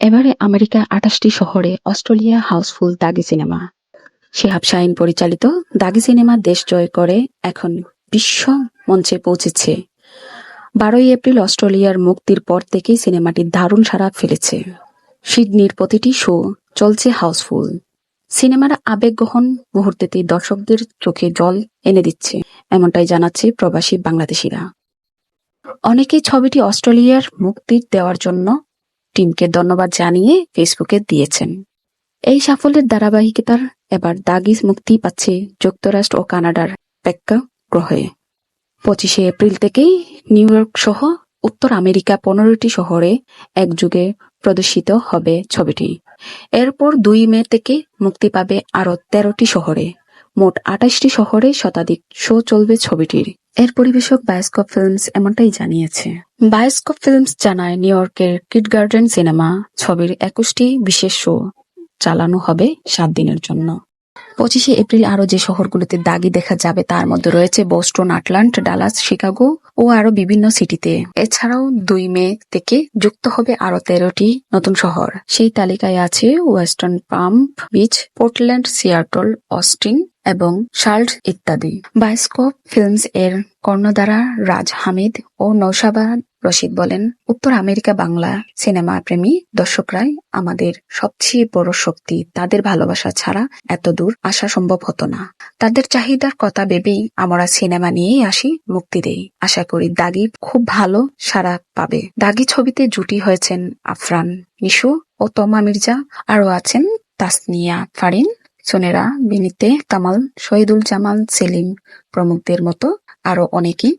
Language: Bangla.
এবারে আমেরিকা আঠাশটি শহরে Australia housefull Daagi cinema. Shihab Shaheen পরিচালিত দাগি সিনেমা দেশ জয় করে এখন বিশ্ব মঞ্চে পৌঁছেছে। বারোই এপ্রিল অস্ট্রেলিয়ার মুক্তির পর থেকেই সিনেমাটি দারুণ সাড়া ফেলেছে। সিডনির প্রতিটি শো চলছে হাউসফুল। সিনেমার আবেগগহন মুহূর্তেতেই দর্শকদের চোখে জল এনে দিচ্ছে, এমনটাই জানাচ্ছে প্রবাসী বাংলাদেশিরা। অনেকেই ছবিটি অস্ট্রেলিয়ার মুক্তি দেওয়ার জন্য টিমকে ধন্যবাদ জানিয়ে ফেসবুকে দিয়েছেন। এই সাফল্যের ধারাবাহিকতার এবার দাগিস মুক্তি পাচ্ছে যুক্তরাষ্ট্র ও কানাডার প্রেক্ষাগ্রহে। পঁচিশে এপ্রিল থেকেই নিউ ইয়র্ক সহ উত্তর আমেরিকা পনেরোটি শহরে একযুগে প্রদর্শিত হবে ছবিটি। এরপর দুই মে থেকে মুক্তি পাবে আরও তেরোটি শহরে। মোট আঠাশটি শহরে শতাধিক শো চলবে ছবিটির। এর পরিবেশক বায়োস্কোপ ফিল্মস এমনটাই জানিয়েছে। বায়োস্কোপ ফিল্মস জানায়, নিউ ইয়র্কের কিড গার্ডেন সিনেমা ছবির একুশটি বিশেষ শো চালানো হবে সাত দিনের জন্য। পঁচিশে এপ্রিল আরও যে শহরগুলোতে দাগি দেখা যাবে তার মধ্যে রয়েছে বোস্টন, আটলান্ট, ডালাস, শিকাগো ও আরও বিভিন্ন সিটিতে। এছাড়াও দুই মে থেকে যুক্ত হবে আরও তেরোটি নতুন শহর। সেই তালিকায় আছে ওয়েস্টার্ন পাম্প বিচ, পোর্টল্যান্ড, সিয়াটল, অস্টিন এবং শাল্ট ইত্যাদি। বায়োস্কোপ ফিল্মস এর কর্ণধারা রাজ হামিদ ও নৌশাবান রশিদ বলেন, উত্তর আমেরিকা বাংলা সিনেমা প্রেমী দর্শকরাই আমাদের সবচেয়ে বড় শক্তি। তাদের ভালোবাসা ছাড়া এত দূর আসা সম্ভব হতো না। তাদের চাহিদার কথা ভেবেই আমরা সিনেমা নিয়েই আসি, মুক্তি দেই। আশা করি দাগি খুব ভালো সাড়া পাবে। দাগি ছবিতে জুটি হয়েছেন আফরান নিশু ও তমা মির্জা। আরও আছেন তাসনিয়া ফারিন। সোনেরা বিনিতে কামাল শহীদুল জামাল সেলিম প্রমুখদের মতো আরও অনেকেই